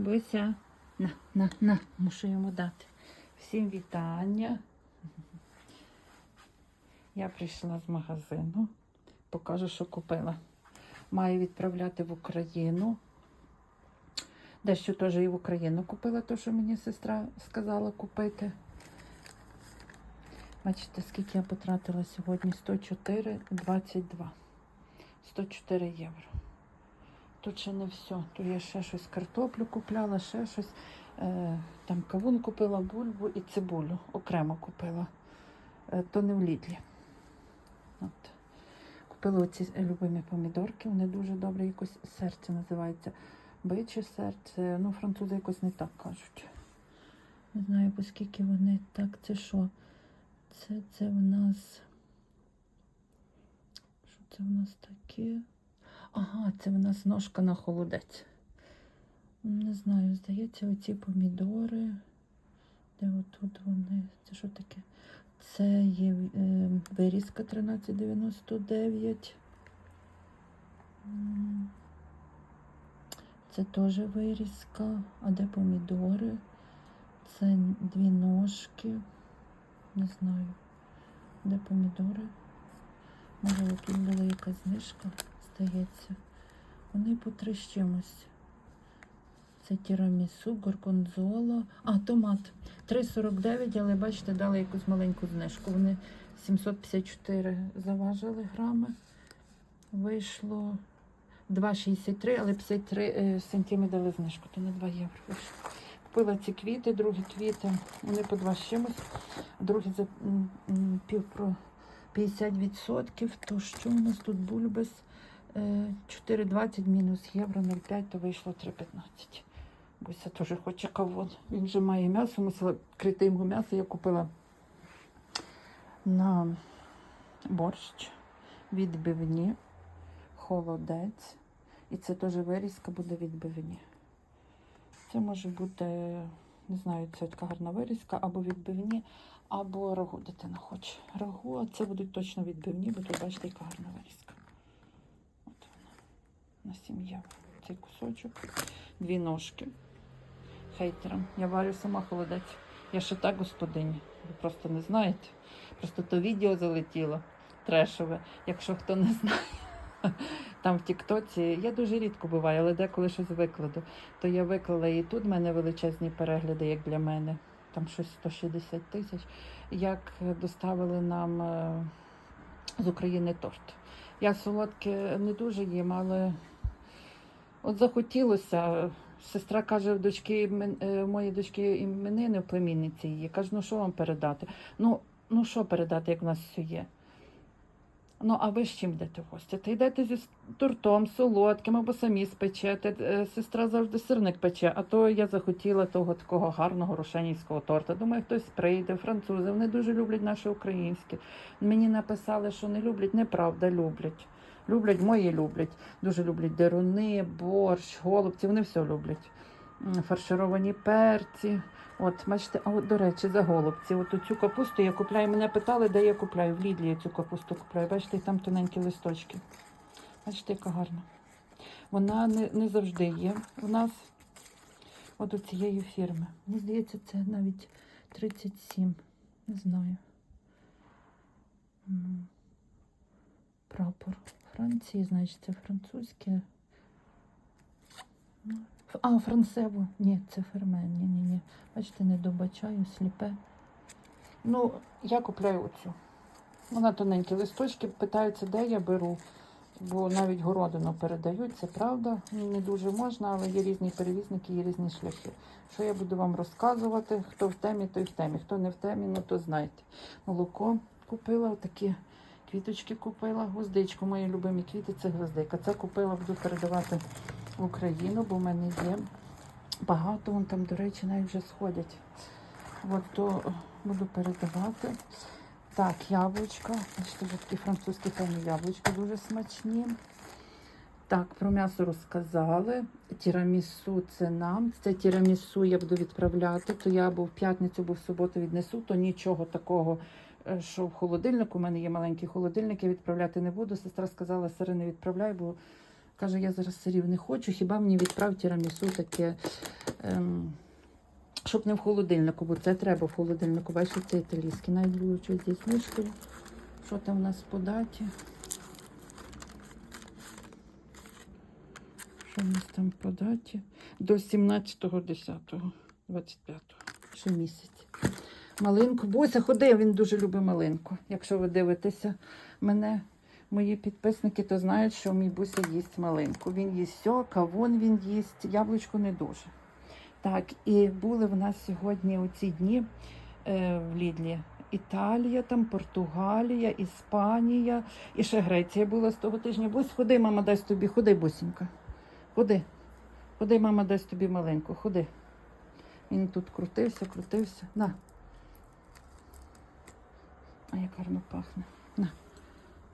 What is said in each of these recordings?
Буся. На, на, на, мушу йому дати. Всім вітання. Я прийшла з магазину. Покажу, що купила. Маю відправляти в Україну. Дещо теж і в Україну купила, то, що мені сестра сказала купити. Бачите, скільки я потратила сьогодні? 104,22. 104 євро. Тут ще не все. Тут я ще щось картоплю купляла, ще щось. Е, там кавун купила, бульбу і цибулю. Окремо купила. Е, то не в Лідлі. От. Купила оці любимі помідорки, вони дуже добрі, якось серце називається. Биче серце. Ну, французи якось не так кажуть. Не знаю, по скільки вони. Так, це що? Це, це в нас. Що це в нас таке? Ага, це в нас ножка на холодець. Не знаю, здається, оці помідори. Де отут вони? Це що таке? Це є е, вирізка 1399. Це теж вирізка. А де помідори? Це дві ножки. Не знаю. Де помідори? Може, тут була якась знижка, здається. Вони по. Це тірамісу, горгонзола. А, томат. 3,49, але бачите, дали якусь маленьку знижку. Вони 754 заважили грами. Вийшло 2,63, але 53 е, сантими дали знижку, то на 2 євро. Купила ці квіти, другі квіти, вони по 2 з чимось, другі за пів про 50%. То що у нас тут бульбес? Е, 4,20 мінус євро 0,5, то вийшло 3,15. Буся теж хоче кавун. Він вже має м'ясо, мусила крити йому м'ясо. Я купила на борщ, відбивні, холодець. І це теж вирізка буде відбивні. Це може бути, не знаю, це така гарна вирізка, або відбивні, або рагу дитина хоче. Рагу, а це будуть точно відбивні, бо тут бачите, яка гарна вирізка. На 7 євро. Цей кусочок. Дві ножки. Хейтерам. Я варю сама холодець. Я ще так господиня. Ви просто не знаєте. Просто то відео залетіло трешове, якщо хто не знає. Там в Тіктоці я дуже рідко буваю, але деколи щось викладу. То я виклала і тут в мене величезні перегляди, як для мене. Там щось 160 тисяч. Як доставили нам е, з України торт. Я солодке не дуже їм, але от захотілося. Сестра каже, дочки е, моєї дочки іменини в племінниці її. Каже, ну що вам передати? Ну, ну що передати, як в нас все є? Ну, а ви з чим йдете в гості? Та йдете зі тортом, солодким або самі спечете. Е, Сестра завжди сирник пече, а то я захотіла того такого гарного рошенівського торта. Думаю, хтось прийде, французи. Вони дуже люблять наше українське. Мені написали, що не люблять, неправда, люблять. Люблять, мої люблять. Дуже люблять деруни, борщ, голубці, вони все люблять. Фаршировані перці. От, бачите, а от, до речі, за голубці. От цю капусту я купляю. Мене питали, де я купляю. В Лідлі я цю капусту купляю. Бачите, там тоненькі листочки. Бачите, яка гарна. Вона не, не завжди є у нас. От у цієї фірми. Мені здається, це навіть 37. Не знаю. Прапор Франції, значить, це французьке. А, францево. Ні, це фермен. Ні, ні, ні. Бачите, не добачаю, сліпе. Ну, я купляю оцю. Вона тоненькі листочки, питаються, де я беру. Бо навіть городину передають, це правда. Не дуже можна, але є різні перевізники, є різні шляхи. Що я буду вам розказувати? Хто в темі, той в темі. Хто не в темі, ну то знайте. Молоко купила, такі квіточки купила, гвоздичку. Мої любимі квіти це гвоздика. Це купила, буду передавати в Україну, бо в мене є багато, вон там, до речі, навіть вже сходять. От то буду передавати. Так, яблучка. Бачите, вже такі французькі певні яблучка дуже смачні. Так, про м'ясо розказали. Тірамісу це нам. Це тірамісу я буду відправляти. То я або в п'ятницю, або в суботу віднесу, то нічого такого, е, що в холодильнику. У мене є маленький холодильник, я відправляти не буду. Сестра сказала, сири не відправляй, бо каже, я зараз сирів не хочу. Хіба мені відправ тірамісу таке ем, щоб не в холодильнику, бо це треба в холодильнику. Бачите, це італійський. Навіть було щось здесь вишкою. Що там у нас по даті? Що у нас там по даті? До 17.10.25. Ще місяць. Малинку. Бося ходив, він дуже любить малинку. Якщо ви дивитеся мене, мої підписники, то знають, що мій Буся їсть малинку. Він їсть все, кавун він їсть, яблучко не дуже. Так, і були в нас сьогодні у ці дні е, в Лідлі. Італія, там, Португалія, Іспанія і ще Греція була з того тижня. Бусь, ходи, мама дасть тобі, ходи, бусінька. Ходи. Ходи, мама дасть тобі маленьку, ходи. Він тут крутився, крутився. На. А як гарно пахне. На.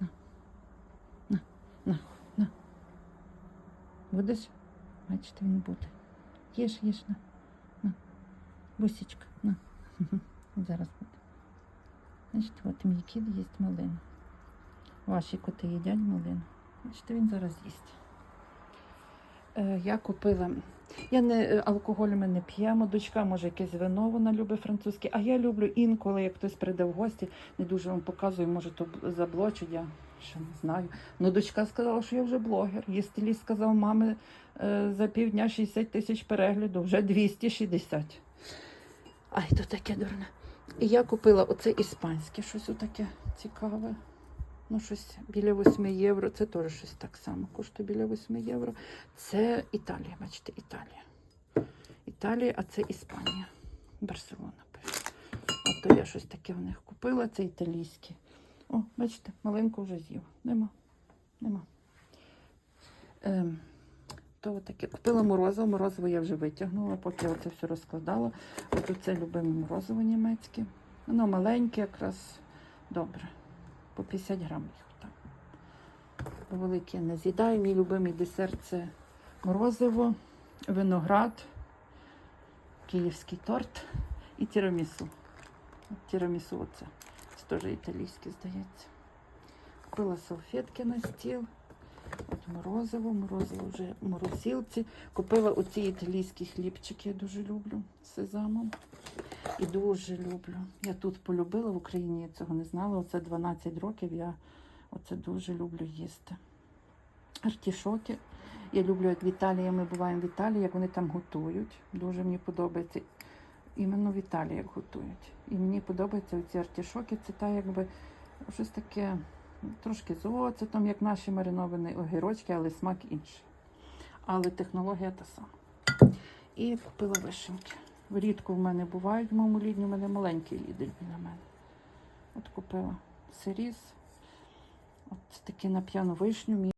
На. На. На. Будеш? Бачите, він буде. Їж, їж, на. На. Бусічка, на. Зараз буде. Бачите, от мій кіт їсть малину. Ваші коти їдять малину. Бачите, він зараз їсть. Е, я купила. Я не е, алкоголь ми не п'ємо. Дочка може якесь вино, вона любить французьке. А я люблю інколи, як хтось прийде в гості, не дуже вам показую, може то заблочуть, я ще не знаю. Ну, дочка сказала, що я вже блогер. Її стиліст сказав, мами е, за півдня 60 тисяч переглядів, вже 260. Ай, то таке дурне. І я купила оце іспанське, щось отаке цікаве. Ну, щось біля 8 євро. Це теж щось так само коштує біля 8 євро. Це Італія, бачите, Італія. Італія, а це Іспанія. Барселона. пише. От то я щось таке в них купила, це італійське. О, бачите, маленьку вже з'їв. Нема. Нема. Ем, то таке. Купила морозиво. Морозиво я вже витягнула, поки я оце все розкладала. От це любиме морозиво німецьке. Воно маленьке, якраз добре. По 50 грам їх там. Бо великі я не з'їдаю. Мій любимий десерт це морозиво, виноград, київський торт і тірамісу. Тірамісу оце. Теж італійське, здається. Купила салфетки на стіл. От морозиво, морозиво вже в морозилці. Купила оці італійські хлібчики, я дуже люблю з сезамом. І дуже люблю. Я тут полюбила в Україні, я цього не знала. Оце 12 років я оце дуже люблю їсти. Артішоки. Я люблю, як в Італії ми буваємо в Італії, як вони там готують. Дуже мені подобається. Іменно в Італії готують. І мені подобаються ці артішоки. Це та якби щось таке трошки з оцетом, як наші мариновані огірочки, але смак інший. Але технологія та сама. І купила вишеньки. Рідко в мене бувають в моєму лідні, у мене маленький лідель біля мене. От купила сиріс. От такі на п'яну вишню.